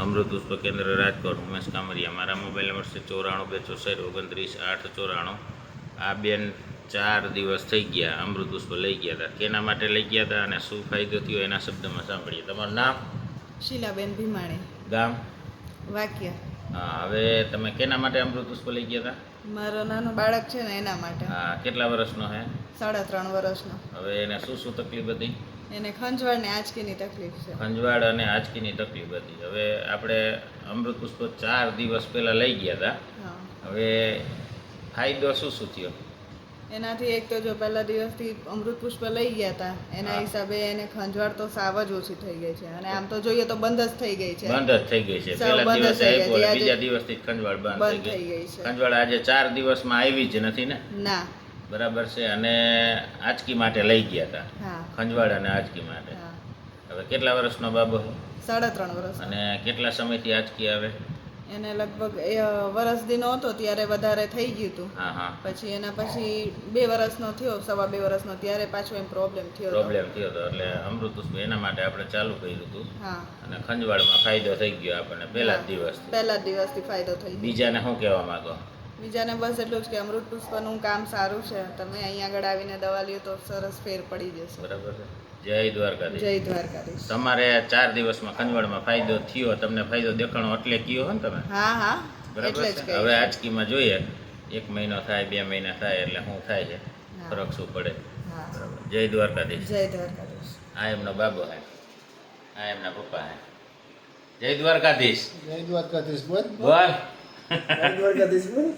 અમૃત પુષ્પ કેન્દ્ર રાજકોટ ઉમેશ કામરિયા. મારા મોબાઈલ નંબર છે ચોરાણું બે ચોસઠ ઓગણત્રીસ આઠ ચોરાણું. આ બેન ચાર દિવસ થઈ ગયા અમૃત પુષ્પ લઈ ગયા હતા. કેના માટે લઈ ગયા હતા અને શું ફાયદો થયો એના શબ્દમાં સાંભળીએ. તમારું નામ? શીલાબેન ભીમાણી. ગામ? વાક્ય. હા હવે તમે કેના માટે અમૃત પુષ્પ લઈ ગયા હતા? મારો નાનો બાળક છે ને એના માટે. હા કેટલા વર્ષનો હે? સાડા ત્રણ વર્ષનો. હવે એને શું શું તકલીફ હતી? એને ખંજવાળ ને આંચકીની તકલીફ છે. ખંજવાળ અને આંચકીની તકલીફ હતી. હવે આપણે અમૃત પુષ્પ ચાર દિવસ પહેલાં લઈ ગયા હતા. હવે ફાયદો શું શું થયો એનાથી એક તો જો પહેલા દિવસથી અમૃત પુષ્પ લઈ ગયા હતા એના હિસાબે એને ખંજવાળ તો સાવ જ ઓછી થઈ ગઈ છે. અને આમ તો જોઈએ તો બંધ જ થઈ ગઈ છે. બંધ જ થઈ ગઈ છે. પહેલા દિવસ બીજા દિવસથી ખંજવાળ બંધ થઈ ગઈ છે. ખંજવાળ આજે ચાર દિવસમાં આવી જ નથી ને? ના. બરાબર છે અને આંચકી માટે લઈ ગયા હતા ખંજવાળ અને આંચકી માટે. હવે કેટલા વર્ષનો બાબો સાડા ત્રણ વર્ષ અને કેટલા સમયથી આંચકી આવે? એને લગભગ વર્ષ દીનો હતો ત્યારે વધારે થઈ ગયું હતું. હા હા. પછી એના પછી બે વર્ષનો થયો સવા બે વર્ષનો ત્યારે પાછો એમ પ્રોબ્લેમ થયો પ્રોબ્લેમ થયો હતો એટલે અમૃત એના માટે આપણે ચાલુ કર્યું હતું. અને ખંજવાળમાં ફાયદો થઈ ગયો આપણને પહેલા જ દિવસ પહેલા જ દિવસથી ફાયદો થઈ બીજાને શું કહેવા માંગો? બીજાને બસ એટલું જ કે અમૃત પુષ્પનું કામ સારું છે. તમે અહીંયા આગળ આવીને દવા લ્યો તો સરસ ફેર પડી જશે. બરાબર છે. જય દ્વારકાધીશ. જય દ્વારકાધીશ. તમારે ચાર દિવસમાં કંજવડમાં ફાયદો થયો તમને ફાયદો દેખાણો એટલે કયો હો ને તમે? હા હા. બરાબર છે. હવે આજકીમાં જોઈએ એક મહિનો થાય બે મહિના થાય એટલે શું થાય છે? ફરક શું પડે? બરાબર. જય દ્વારકાધીશ. જય દ્વારકાધીશ. આ એમનો બાબો હે. આ એમના પપ્પા હે. જય દ્વારકાધીશ. જય દ્વારકાધીશ બોલ. બોલ. જય દ્વારકાધીશ બોલ